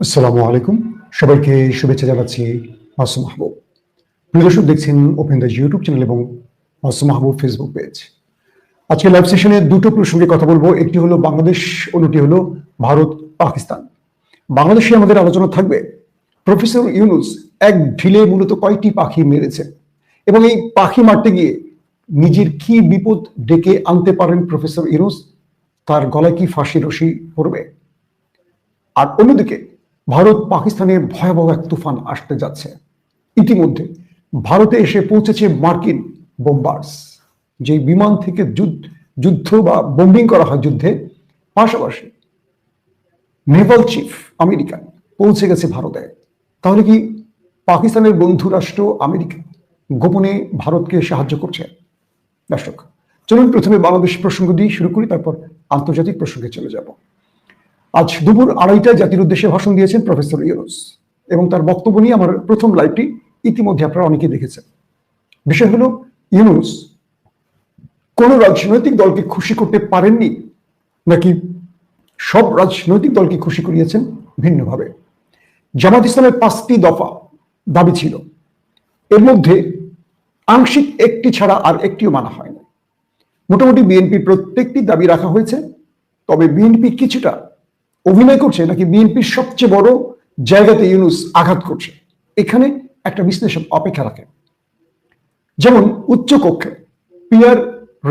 আসসালামু আলাইকুম। সবাইকে শুভেচ্ছা জানাচ্ছি মাসুম মাহবুব। প্রিয় দর্শক, দেখছেন ওপেন দ্য ইউটিউব চ্যানেল এবং মাসুম মাহবুব ফেসবুক পেজ আজকে লাইভ সেশনে দুটো প্রসঙ্গে কথা বলব। একটি হলো বাংলাদেশ, অন্যটি হলো ভারত, পাকিস্তান। বাংলাদেশে আমাদের আলোচনা থাকবে। প্রফেসর ইউনুস এক ঢিলে মূলত কয়টি পাখি মেরেছে এবং এই পাখি মারতে গিয়ে নিজের কি বিপদ ডেকে আনতে পারেন প্রফেসর ইউনুস? তার গলায় কি ফাঁসি রশি পড়বে? আর অন্যদিকে ভারত পাকিস্তানের ভয়াবহ এক তুফান আসতে যাচ্ছে। ইতিমধ্যে ভারতে এসে পৌঁছেছে মার্কিন বোম্বার্স যে বিমান থেকে যুদ্ধ বা বোম্বিং করা হয় যুদ্ধে, পাশাপাশি নেভাল চিফ আমেরিকান পৌঁছে গেছে ভারতে। তাহলে কি পাকিস্তানের বন্ধু রাষ্ট্র আমেরিকা গোপনে ভারতকে সাহায্য করছে? দর্শক, চলুন প্রথমে বাংলাদেশ প্রসঙ্গ দিয়ে শুরু করি, তারপর আন্তর্জাতিক প্রসঙ্গে চলে যাব। আজ দুপুর আড়াইটায় জাতির উদ্দেশ্যে ভাষণ দিয়েছেন প্রফেসর ইউনুস। এবং তার বক্তব্য নিয়ে আমার প্রথম লাইভটি ইতিমধ্যে আপনারা অনেকে দেখেছেন। বিষয় হলো, ইউনুস কোন রাজনৈতিক দলকে খুশি করতে পারেননি, নাকি সব রাজনৈতিক দলকে খুশি করিয়েছেন ভিন্নভাবে? জামাত ইসলামের পাঁচটি দফা দাবি ছিল। এর মধ্যে আংশিক একটি ছাড়া আর একটিও মানা হয়নি। মোটামুটি বিএনপির প্রত্যেকটি দাবি রাখা হয়েছে, তবে বিএনপি কিছুটা অভিনয় করছে, নাকি বিএনপির সবচেয়ে বড় জায়গাতে ইউনুস আঘাত করছে, এখানে একটা বিশ্লেষণ অপেক্ষা রাখে। যেমন উচ্চ কক্ষে পিয়ার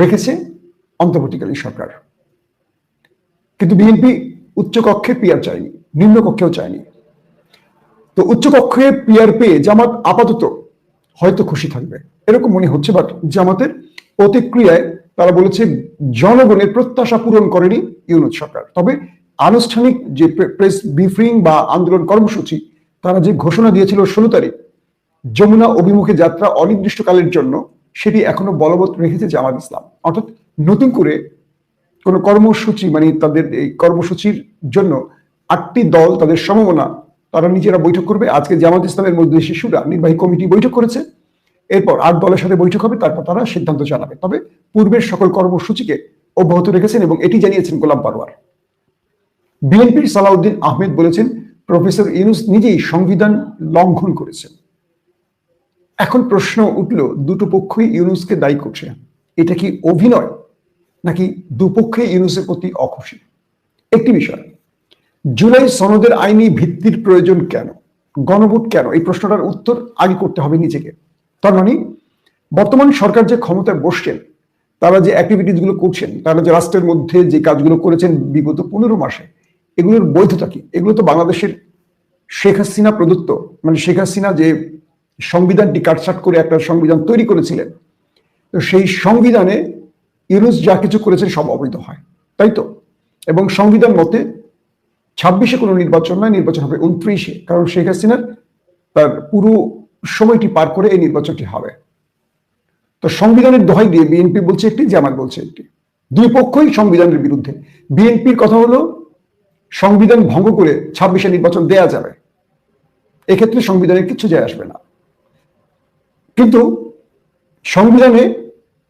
রেখেছে অন্তর্বর্তীকালীন সরকার। কিন্তু বিএনপি উচ্চ কক্ষে পিয়ার চায়নি নিম্ন কক্ষেও চায়নি। তো উচ্চ কক্ষে পিয়ার পেয়ে জামাত আপাতত হয়তো খুশি থাকবে, এরকম মনে হচ্ছে, বাট জামাতের প্রতিক্রিয়ায় তারা বলেছে, জনগণের প্রত্যাশা পূরণ করেনি ইউনুস সরকার। তবে আনুষ্ঠানিক যে প্রেস ব্রিফিং বা আন্দোলন কর্মসূচি, তারা যে ঘোষণা দিয়েছিল ষোলো তারিখ, যমুনা অভিমুখে যাত্রা অনির্দিষ্টকালের জন্য সেটি এখনও বলবৎ রেখেছে জামাত ইসলাম। অর্থাৎ নতুন করে কোনো কর্মসূচি মানে তাদের এই কর্মসূচির জন্য আটটি দল তাদের সম্ভাবনা তারা নিজেরা বৈঠক করবে। আজকে জামাত ইসলামের মধ্যে শিশুরা নির্বাহী কমিটি বৈঠক করেছে। এরপর আট দলের সাথে বৈঠক হবে, তারপর তারা সিদ্ধান্ত জানাবে। তবে পূর্বের সকল কর্মসূচিকে অব্যাহত রেখেছেন এবং এটি জানিয়েছেন গোলাম পারওয়ার বিএনপির সালাউদ্দিন আহমেদ বলেছেন, প্রফেসর ইউনুস নিজেই সংবিধান লঙ্ঘন করেছেন। এখন প্রশ্ন উঠল, দুটো পক্ষই ইউনুসকে দায়ী করছে, এটা কি অভিনয় নাকি দুপক্ষে ইউনুসের প্রতি অখুশি? একটি বিষয়, জুলাই সনদের আইনি ভিত্তির প্রয়োজন কেন? গণভোট কেন? এই প্রশ্নটার উত্তর আগে করতে হবে নিজেকে। তার মানে বর্তমান সরকার যে ক্ষমতায় বসছেন, তারা যে অ্যাক্টিভিটিসগুলো করছেন, তারা যে রাষ্ট্রের মধ্যে যে কাজগুলো করেছেন বিগত পনেরো মাসে এগুলোর বৈধতা কি? এগুলো তো বাংলাদেশের শেখ হাসিনা প্রদত্ত মানে শেখ হাসিনা যে সংবিধানটি কাটছাট করে একটা সংবিধান তৈরি করেছিলেন, তো সেই সংবিধানে ইউনুস যা কিছু করেছেন সব অবৈধ হয়, তাই তো? এবং সংবিধান মতে ছাব্বিশে কোনো নির্বাচন নয়, নির্বাচন হবে উনত্রিশে, কারণ শেখ হাসিনার তার পুরো সময়টি পার করে এই নির্বাচনটি হবে। তো সংবিধানের দোহাই দিয়ে বিএনপি বলছে একটি, জামাত বলছে একটি। দুই পক্ষই সংবিধানের বিরুদ্ধে। বিএনপির কথা হলো সংবিধান ভঙ্গ করে ছাব্বিশে নির্বাচন দেয়া যাবে। এক্ষেত্রে সংবিধানের কিছু যায় আসবে না। কিন্তু সংবিধানে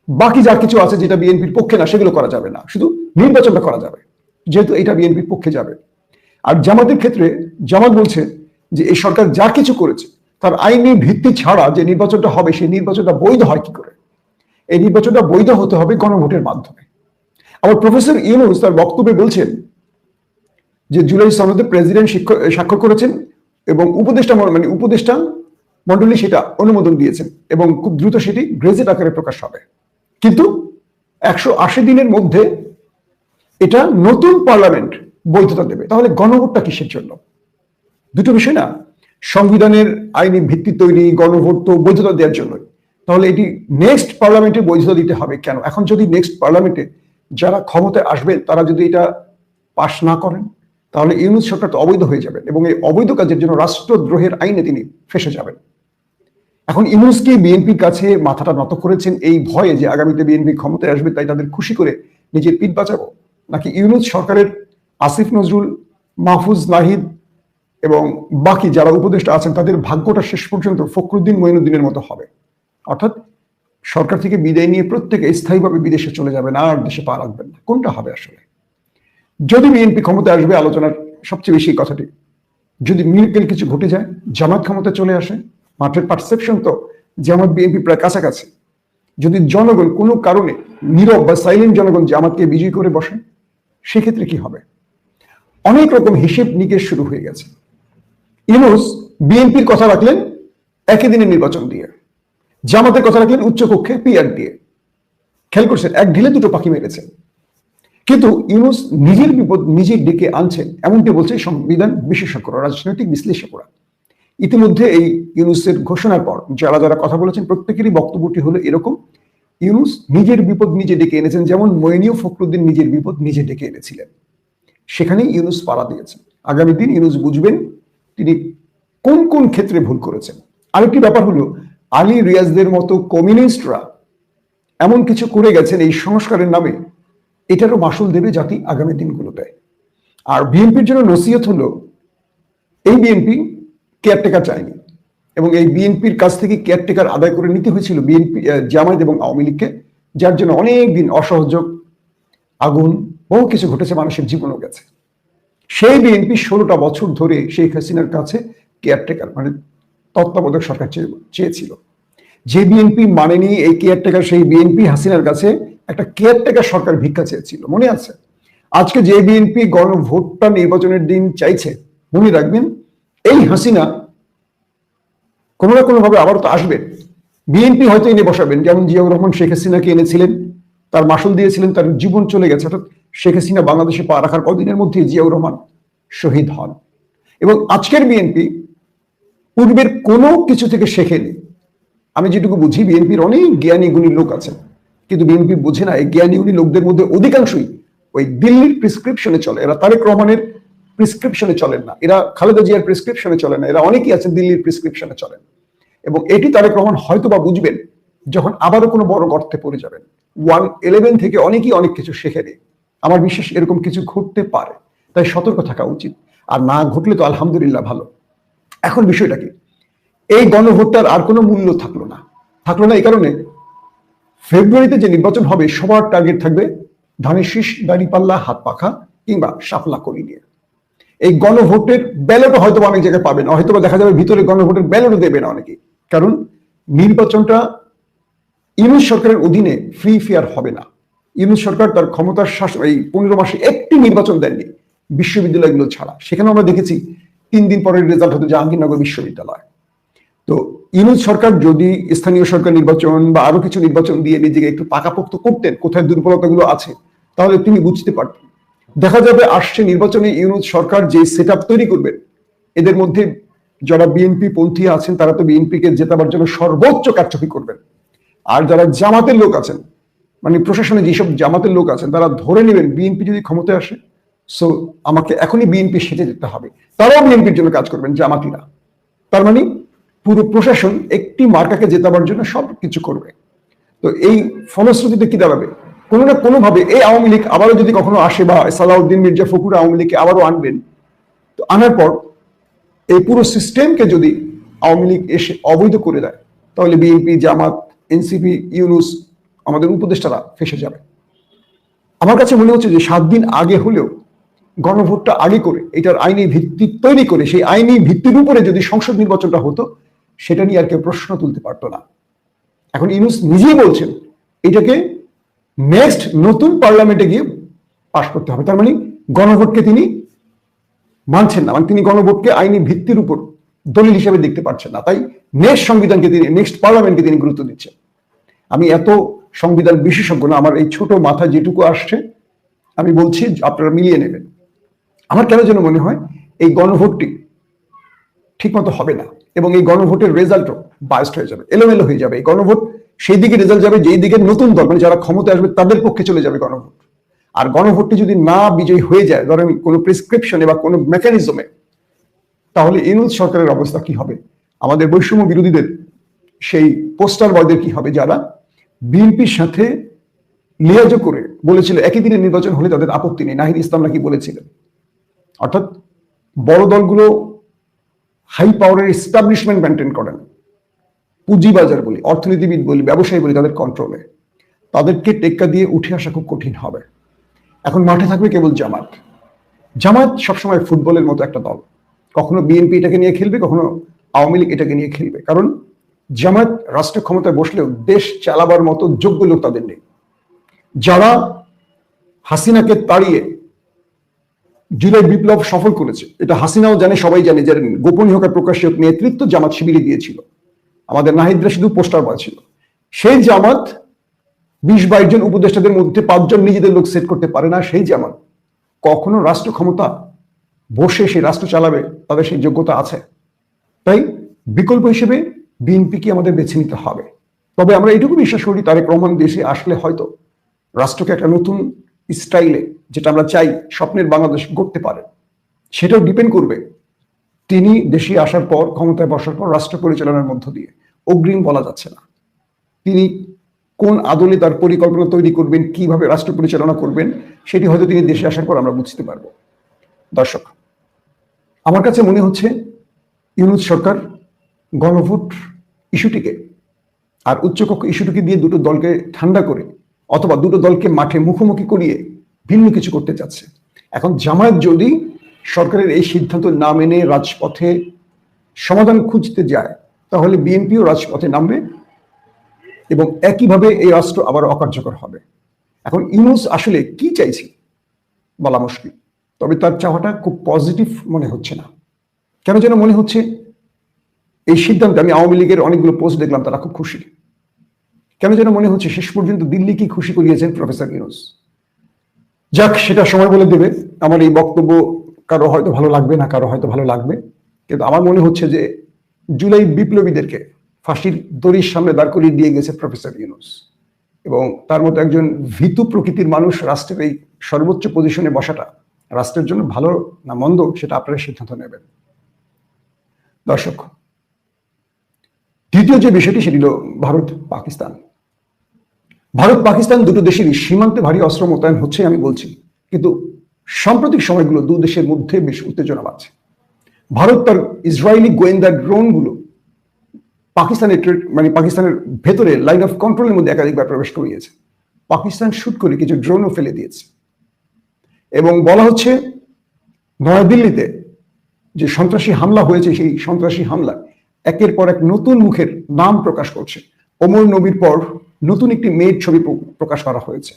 বাকি যা কিছু আছে যেটা বিএনপির পক্ষে না, সেগুলো করা যাবে না। শুধু নির্বাচনটা করা যাবে, যেহেতু এটা বিএনপির পক্ষে যাবে। আর জামাতের ক্ষেত্রে জামাত বলছে যে এই সরকার যা কিছু করেছে, তার আইনি ভিত্তি ছাড়া যে নির্বাচনটা হবে, সেই নির্বাচনটা বৈধ হয় কি করে? এই নির্বাচনটা বৈধ হতে হবে গণভোটের মাধ্যমে। আবার প্রফেসর ইউনুস তার বক্তব্যে বলছেন যে জুলাই সনদে প্রেসিডেন্ট স্বাক্ষর করেছেন এবং উপদেষ্টা মানে উপদেষ্টা মন্ডলী সেটা অনুমোদন দিয়েছেন এবং খুব দ্রুত সেটি গ্রেজেট আকারে প্রকাশ হবে। কিন্তু একশো আশি দিনের মধ্যে এটা নতুন পার্লামেন্ট বৈধতা দেবে। তাহলে গণভোটটা কিসের জন্য? দুটো বিষয় না। সংবিধানের আইনি ভিত্তি তৈরি, গণভোট তো বৈধতা দেওয়ার জন্যই। তাহলে এটি নেক্সট পার্লামেন্টে বৈধতা দিতে হবে কেন? এখন যদি নেক্সট পার্লামেন্টে যারা ক্ষমতায় আসবেন তারা যদি এটা পাশ না করেন? তাহলে ইউনুস সরকার তো অবৈধ হয়ে যাবেন এবং এই অবৈধ কাজের জন্য রাষ্ট্রদ্রোহের আইনে তিনি ফেসে যাবেন। এখন ইউনুসকে বিএনপির কাছে মাথাটা নত করেছেন এই ভয়ে যে আগামীতে বিএনপি ক্ষমতায় আসবে, তাই তাদের খুশি করে নিজের পিঠ বাঁচাবো? নাকি ইউনুস সরকারের আসিফ নজরুল, মাহফুজ নাহিদ এবং বাকি যারা উপদেষ্টা আছেন, তাদের ভাগ্যটা শেষ পর্যন্ত ফখরুদ্দিন মঈনুদ্দিনের মতো হবে। অর্থাৎ সরকার থেকে বিদায় নিয়ে প্রত্যেকে স্থায়ীভাবে বিদেশে চলে যাবেন আর দেশে পা রাখবেন না। কোনটা হবে আসলে? যদি বিএনপি ক্ষমতায় আসবে, আলোচনার সবচেয়ে বেশি কথাটি। যদি মিরাকেল কিছু ঘটে যায়, জামাত ক্ষমতা চলে আসে, মাঠের পারসেপশন তো জামাত বিএনপি প্রায় কাছাকাছি। যদি জনগণ কোনো কারণে নীরব বা সাইলেন্ট জনগণ জামাতকে বিজয়ী করে বসে, সেক্ষেত্রে কি হবে? অনেক রকম হিসেব নিকেশ শুরু হয়ে গেছে। ইউনুস বিএনপির কথা রাখলেন একই দিনে নির্বাচন দিয়ে। জামাতের কথা রাখলেন উচ্চকক্ষে পিআর দিয়ে। খেয়াল করছেন, এক ঢিলে দুটো পাখি মেরেছেন কিন্তু ইউনুস নিজের বিপদ নিজের ডেকে আনছেন এমনটি বলছে সংবিধান বিশেষজ্ঞরা, রাজনৈতিক বিশ্লেষকরা। ইতিমধ্যে এই ইউনুসের ঘোষণার পর যারা যারা কথা বলেছেন, প্রত্যেকেরই বক্তব্যটি হলো এরকম, ইউনুস নিজের বিপদ নিজে ডেকে এনেছেন, যেমন মইনীয় ফখরুদ্দিন নিজের বিপদ নিজে ডেকে এনেছিলেন। সেখানেই ইউনুস পাড়া দিয়েছেন। আগামী দিন ইউনুস বুঝবেন তিনি কোন কোন ক্ষেত্রে ভুল করেছেন। আরেকটি ব্যাপার হলো, আলী রিয়াজদের মতো কমিউনিস্টরা এমন কিছু করে গেছেন এই সংস্কারের নামে এটারও মাসুল দেবে জাতি আগামী দিনগুলোতে আর বিএনপির জন্য নসিহত হলো, এই বিএনপি কেয়ারটেকার চায়নি। এবং এই বিএনপির কাছ থেকে কেয়ারটেকার আদায় করে নিতে হয়েছিল বিএনপি জামায়াত এবং আওয়ামী লীগকে, যার জন্য অনেক দিন অসহযোগ, আগুন, বহু কিছু ঘটেছে মানুষের জীবনও গেছে। সেই বিএনপি ষোলোটা বছর ধরে শেখ হাসিনার কাছে কেয়ারটেকার মানে তত্ত্বাবধায়ক সরকার চেয়েছিল। যে বিএনপি মানেনি এই কেয়ারটেকার সেই বিএনপি হাসিনার কাছে একটা কেয়ারটেকার সরকার ভিক্ষা চেয়েছিল, মনে আছে? আজকে যে বিএনপি গণভোটটা নির্বাচনের দিন চাইছে, মনে রাখবেন, এই হাসিনা কোনো না কোনোভাবে আবার তো আসবেন বিএনপি হয়তো এনে বসাবেন, যেমন জিয়াউর রহমান শেখ হাসিনাকে এনেছিলেন, তার মাসুল দিয়েছিলেন, তার জীবন চলে গেছে, অর্থাৎ শেখ হাসিনা বাংলাদেশে পা রাখার কদিনের মধ্যে জিয়াউর রহমান শহীদ হন। এবং আজকের বিএনপি পূর্বের কোনো কিছু থেকে শেখেনি। আমি যেটুকু বুঝি, বিএনপির অনেক জ্ঞানী, গুণী লোক আছেন কিন্তু বিএনপি বুঝে না, এই জ্ঞানী গুণী লোকদের মধ্যে অধিকাংশই ওই দিল্লির প্রিসক্রিপশনে চলে। এরা তারেক রহমানের প্রিসক্রিপশনে চলেন না। এরা খালেদা জিয়ার প্রিসক্রিপশনে চলে না। এরা অনেকেই আছেন দিল্লির প্রিসক্রিপশনে চলেন। এবং এটি তারেক রহমান হয়তো বা বুঝবেন যখন আবারও কোনো বড় গর্তে পড়ে যাবেন। ওয়ান ইলেভেন থেকে অনেকেই অনেক কিছু শেখে নেই আমার বিশ্বাস এরকম কিছু ঘটতে পারে। তাই সতর্ক থাকা উচিত। আর না ঘটলে তো আলহামদুলিল্লাহ ভালো। এখন বিষয়টা কি? এই গণভোটটার আর কোনো মূল্য থাকল না। থাকল না এই কারণে ফেব্রুয়ারিতে যে নির্বাচন হবে, সবার টার্গেট থাকবে ধানের শীষ দাড়িপাল্লা হাত পাখা কিংবা সাফলা করি নিয়ে। এই গণভোটের ব্যালটও হয়তো অনেক জায়গায় পাবেন হয়তো দেখা যাবে ভিতরে গণভোটের ব্যালটও দেবে না অনেকে কারণ নির্বাচনটা ইউনুস সরকারের অধীনে ফ্রি ফেয়ার হবে না। ইউনুস সরকার তার ক্ষমতার শাসন এই পনেরো মাসে একটি নির্বাচন দেননি বিশ্ববিদ্যালয়গুলো ছাড়া। সেখানে আমরা দেখেছি তিন দিন পরের রেজাল্ট হতো জাহাঙ্গীরনগর বিশ্ববিদ্যালয়। তো ইউনুস সরকার যদি স্থানীয় সরকার নির্বাচন বা আরও কিছু নির্বাচন দিয়ে নিজেকে একটু পাকাপোক্ত করতেন, কোথায় দুর্বলতাগুলো আছে, তাহলে তিনি বুঝতে পারতেন। দেখা যাবে আসছে নির্বাচনে ইউনুস সরকার যে সেট তৈরি করবেন, এদের মধ্যে যারা বিএনপি পন্থী আছেন, তারা তো বিএনপিকে জেতাবার জন্য সর্বোচ্চ কারচুপি করবেন। আর যারা জামাতের লোক আছেন মানে প্রশাসনে যেসব জামাতের লোক আছেন, তারা ধরে নেবেন বিএনপি যদি ক্ষমতায় আসে সো আমাকে এখনই বিএনপি সেটে যেতে হবে। তারাও বিএনপির জন্য কাজ করবেন, জামাতিরা। তার মানে পুরো প্রশাসন একটি মার্কাকে জেতাবার জন্য সব কিছু করবে। তো এই ফলশ্রুতিতে কি দাঁড়াবে? কোনো না কোনোভাবে এই আওয়ামী লীগ আবারও যদি কখনো আসে বা সালাউদ্দিন মির্জা ফকুর আওয়ামী লীগকে আবারও আনবেন, তো আনার পর এই পুরো সিস্টেমকে যদি আওয়ামী লীগ এসে অবৈধ করে দেয়, তাহলে বিএনপি, জামাত, এনসিপি, ইউনুস আমাদের উপদেষ্টারা ফেসে যাবে। আমার কাছে মনে হচ্ছে যে সাত দিন আগে হলেও গণভোটটা আগে করে এটার আইনি ভিত্তি তৈরি করে, সেই আইনি ভিত্তির উপরে যদি সংসদ নির্বাচনটা হতো সেটা নিয়ে আর কেউ প্রশ্ন তুলতে পারতো না। এখন ইউনুস নিজেই বলছেন, এটাকে নেক্সট নতুন পার্লামেন্টে গিয়ে পাশ করতে হবে। তার মানে গণভোটকে তিনি মানছেন না মানে তিনি গণভোটকে আইনি ভিত্তির উপর দলিল হিসেবে দেখতে পাচ্ছেন না। তাই নেক্সট সংবিধানকে তিনি নেক্সট পার্লামেন্টকে তিনি গুরুত্ব দিচ্ছেন। আমি এত সংবিধান বিশেষজ্ঞ না, আমার এই ছোট মাথা যেটুকু আসছে, আমি বলছি আপনারা মিলিয়ে নেবেন। আমার কেন যেন মনে হয় এই গণভোটটি ঠিকমতো হবে না। এবং এই গণভোটের রেজাল্টও বায়স্ট হয়ে যাবে, এলোমেলো হয়ে যাবে। এই গণভোট, সেই দিকে রেজাল্ট যাবে, যেই দিকে নতুন দল মানে যারা ক্ষমতা আসবে, তাদের পক্ষে চলে যাবে গণভোট। আর গণভোটটি যদি না বিজয়ী হয়ে যায়, ধরেন কোনো প্রেসক্রিপশনে বা কোনো মেকানিজমে তাহলে ইনুজ সরকারের অবস্থা কি হবে? আমাদের বৈষম্য বিরোধীদের সেই পোস্টার বয়দের কি হবে? যারা বিএনপির সাথে লিয়াজ করে বলেছিল, একই দিনে নির্বাচন হলে তাদের আপত্তি নেই। নাহিদ ইসলাম নাকি বলেছিলেন। অর্থাৎ বড় দলগুলো হাই পাওয়ারের এস্টাবলিশমেন্ট মেনটেন করেন। পুঁজিবাজার বলি, অর্থনীতিবিদ বলি, ব্যবসায়ী বলি, তাদের কন্ট্রোলে তাদেরকে টেক্কা দিয়ে উঠে আসা খুব কঠিন হবে। এখন মাঠে থাকবে কেবল জামাত। জামাত সবসময় ফুটবলের মতো একটা দল। কখনো বিএনপি এটাকে নিয়ে খেলবে, কখনো আওয়ামী লীগ এটাকে নিয়ে খেলবে। কারণ জামাত রাষ্ট্র ক্ষমতায় বসলেও দেশ চালাবার মতো যোগ্য লোক তাদের নেই। যারা হাসিনাকে তাড়িয়ে জুলাই বিপ্লব সফল করেছে। এটা হাসিনাও জানে, সবাই জানে যারা গোপনীয় প্রকাশ্যে নেতৃত্ব জামাত শিবিরে দিয়েছিল। আমাদের নাহিদরা শুধু পোস্টার ছিল সেই জামাত বিশ বাইশ জন উপদেষ্টাদের মধ্যে পাঁচজন নিজেদের লোক সেট করতে পারে না, সেই জামাত। কখনো রাষ্ট্র ক্ষমতা বসে সেই রাষ্ট্র চালাবে, তাদের সেই যোগ্যতা আছে। তাই বিকল্প হিসেবে বিএনপিকে আমাদের বেছে নিতে হবে। তবে আমরা এটুকু বিশ্বাস করি, তারেক রহমান দেশে আসলে হয়তো রাষ্ট্রকে একটা নতুন স্টাইলে যেটা আমরা চাই স্বপ্নের বাংলাদেশ গড়তে পারে, সেটাও ডিপেন্ড করবে। তিনি দেশে আসার পর, ক্ষমতায় বসার পর রাষ্ট্র পরিচালনার মধ্য দিয়ে। অগ্রিম বলা যাচ্ছে না। তিনি কোন আদলে তার পরিকল্পনা তৈরি করবেন, কীভাবে রাষ্ট্র পরিচালনা করবেন, সেটি হয়তো তিনি দেশে আসার পর আমরা বুঝতে পারব। দর্শক, আমার কাছে মনে হচ্ছে ইউনুস সরকার গণভোট ইস্যুটিকে আর উচ্চকক্ষ ইস্যুটিকে দিয়ে দুটো দলকে ঠান্ডা করে অথবা দুটো দলকে মাঠে মুখোমুখি করিয়ে ভিন্ন কিছু করতে চাচ্ছে। এখন জামায়াত যদি সরকারের এই সিদ্ধান্ত না মেনে রাজপথে সমাধান খুঁজতে যায়, তাহলে বিএনপিও রাজপথে নামবে এবং একইভাবে এই রাষ্ট্র আবার অকার্যকর হবে। এখন ইউনুস আসলে কি চাইছে বলা মুশকিল, তবে তার চাওয়াটা খুব পজিটিভ মনে হচ্ছে না। কেন যেন মনে হচ্ছে এই সিদ্ধান্তে আমি আওয়ামী লীগের অনেকগুলো পোস্ট দেখলাম, তারা খুব খুশি। কেন যেন মনে হচ্ছে শেষ পর্যন্ত দিল্লিকে খুশি করিয়েছেন প্রফেসর ইউনুস। যাক, সেটা সময় বলে দেবে। আমার এই বক্তব্য কারও হয়তো ভালো লাগবে না, কারও হয়তো ভালো লাগবে। কিন্তু আমার মনে হচ্ছে যে জুলাই বিপ্লবীদেরকে ফাঁসির দড়ির সামনে দাঁড় করিয়ে দিয়ে গেছে প্রফেসর ইউনুস। এবং তার মতো একজন ভীতু প্রকৃতির মানুষ রাষ্ট্রের এই সর্বোচ্চ পজিশনে বসাটা রাষ্ট্রের জন্য ভালো না মন্দ, সেটা আপনারা সিদ্ধান্ত নেবেন। দর্শক, দ্বিতীয় যে বিষয়টি, সেটি হল ভারত পাকিস্তান ভারত, পাকিস্তান দুটো দেশেরই সীমান্তে ভারী অস্ত্র মোতায়েন হচ্ছে আমি বলছি। কিন্তু সাম্প্রতিক সময়গুলো দু দেশের মধ্যে বেশ উত্তেজনা বাড়ছে। ভারত তার ইসরায়েলি গোয়েন্দা ড্রোনগুলো পাকিস্তানের মানে পাকিস্তানের ভেতরে লাইন অফ কন্ট্রোলের মধ্যে একাধিকবার প্রবেশ করিয়েছে। পাকিস্তান শুট করে কিছু ড্রোনও ফেলে দিয়েছে। এবং বলা হচ্ছে নয়াদিল্লিতে যে সন্ত্রাসী হামলা হয়েছে, সেই সন্ত্রাসী হামলা একের পর এক নতুন মুখের নাম প্রকাশ করছে। ওমর নবীর পর নতুন একটি মেয়ের ছবি প্রকাশ করা হয়েছে।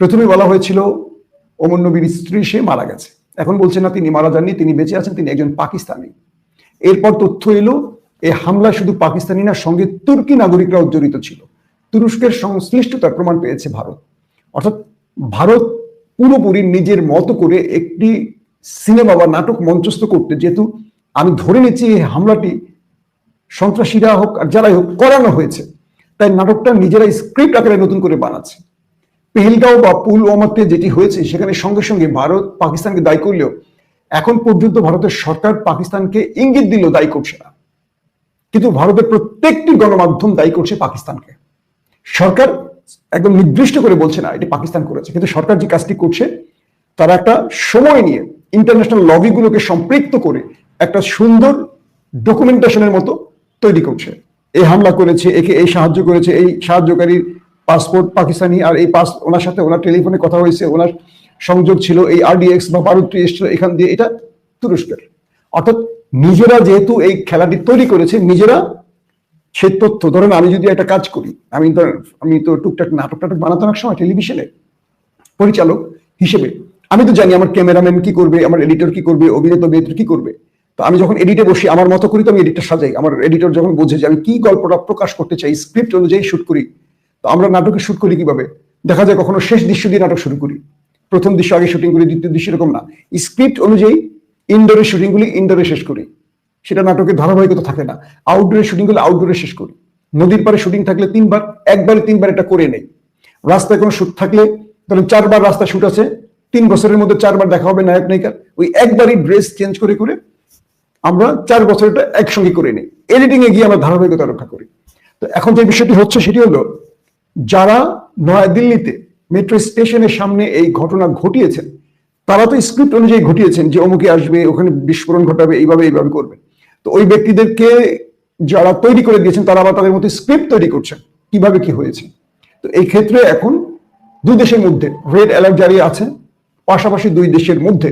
প্রথমে বলা হয়েছিল, ওমর নবীর স্ত্রী, সে মারা গেছে। এখন বলছে, না, তিনি মারা যাননি, তিনি বেঁচে আছেন, তিনি একজন পাকিস্তানি। এরপর তথ্য এলো এই হামলা শুধু পাকিস্তানি না, সঙ্গে তুর্কি নাগরিকরাও জড়িত ছিল। তুরস্কের সংশ্লিষ্টতার প্রমাণ পেয়েছে ভারত। অর্থাৎ ভারত পুরোপুরি নিজের মতো করে একটি সিনেমা বা নাটক মঞ্চস্থ করতে, যেহেতু আমি ধরে নিচ্ছি, এই হামলাটি সন্ত্রাসীরা হোক আর যারাই হোক করানো হয়েছে। তাই নাটকটা নিজেরাই স্ক্রিপ্ট আকারে নতুন করে বানাচ্ছে। পেহেলগাঁও বা পুলওয়ামাতে যেটি হয়েছে, সেখানে সঙ্গে সঙ্গে ভারত পাকিস্তানকে দায়ী করলেও এখন পর্যন্ত ভারতের সরকার পাকিস্তানকে ইঙ্গিত দিলেও দায়ী করছে না। কিন্তু ভারতের প্রত্যেকটি গণমাধ্যম দায়ী করছে পাকিস্তানকে। সরকার একদম নির্দিষ্ট করে বলছে না, এটি পাকিস্তান করেছে। কিন্তু সরকার যে কাজটি করছে, তারা একটা সময় নিয়ে ইন্টারন্যাশনাল লবিগুলোকে সম্পৃক্ত করে একটা সুন্দর ডকুমেন্টেশনের মতো তৈরি করছে। এই হামলা করেছে, একে এই সাহায্য করেছে, এই সাহায্যকারীর পাসপোর্ট পাকিস্তানি আর এই পাস, ওনার সাথে ওনার টেলিফোনে কথা হয়েছে, ওনার সংযোগ ছিল, এই আরডিএক্স বা বারুদটি এসছিল এখান দিয়ে, এটা তুরস্কের। অর্থাৎ নিজেরা যেহেতু এই খেলাটি তৈরি করেছে, নিজেরা সে তথ্য, ধরেন আমি যদি একটা কাজ করি, আমি আমি তো টুকটাক নাটক টাটক বানাতাম এক সময় টেলিভিশনে, পরিচালক হিসেবে, আমি তো জানি আমার ক্যামেরাম্যান কি করবে, আমার এডিটর কি করবে, অভিনেতা, অভিনেত্রী কি করবে। তো আমি যখন এডিটে বসি, আমার মতো করি তো আমি এডিটর সাজাই। আমার এডিটর যখন বোঝে যে আমি কি গল্পটা প্রকাশ করতে চাই স্ক্রিপ্ট অনুযায়ী শুট করি, তো আমরা নাটকে শুট করি কীভাবে? দেখা যায় কখনো শেষ দৃশ্য দিয়ে নাটক শুরু করি। প্রথম দৃশ্য আগে শুটিং করি, দ্বিতীয় দৃশ্য এরকম না। স্ক্রিপ্ট অনুযায়ী ইনডোরের শুটিংগুলি ইনডোরে শেষ করি। সেটা নাটকের ধারাবাহিকতা থাকে না। আউটডোরের শুটিংগুলো আউটডোরে শেষ করি। নদীর পারে শুটিং থাকলে তিনবার, একবারে তিনবার এটা করে নেই। রাস্তায় কোনো শুট থাকলে তাহলে চারবার রাস্তা শুট আছে, তিন বছরের মধ্যে চারবার দেখা হবে নায়ক নায়িকার ওই একবারই ড্রেস চেঞ্জ করে করে আমরা চার বছর এটা একসঙ্গে করে নিই এডিটিং এ গিয়ে আমরা ধারাবাহিকতা রক্ষা করি। তো এখন যে বিষয়টি হচ্ছে, সেটি হলো যারা নয়াদিল্লিতে মেট্রো স্টেশনের সামনে এই ঘটনা ঘটিয়েছেন, তারা তো স্ক্রিপ্ট অনুযায়ী ঘটিয়েছেন যে অমুকে আসবে, ওখানে বিস্ফোরণ ঘটাবে, এইভাবে এইভাবে করবে। তো ওই ব্যক্তিদেরকে যারা তৈরি করে দিয়েছেন, তারা আবার তাদের মধ্যে স্ক্রিপ্ট তৈরি করছেন, কীভাবে কি হয়েছে? তো এই ক্ষেত্রে এখন দুই দেশের মধ্যে রেড অ্যালার্ট জারি আছে, পাশাপাশি দুই দেশের মধ্যে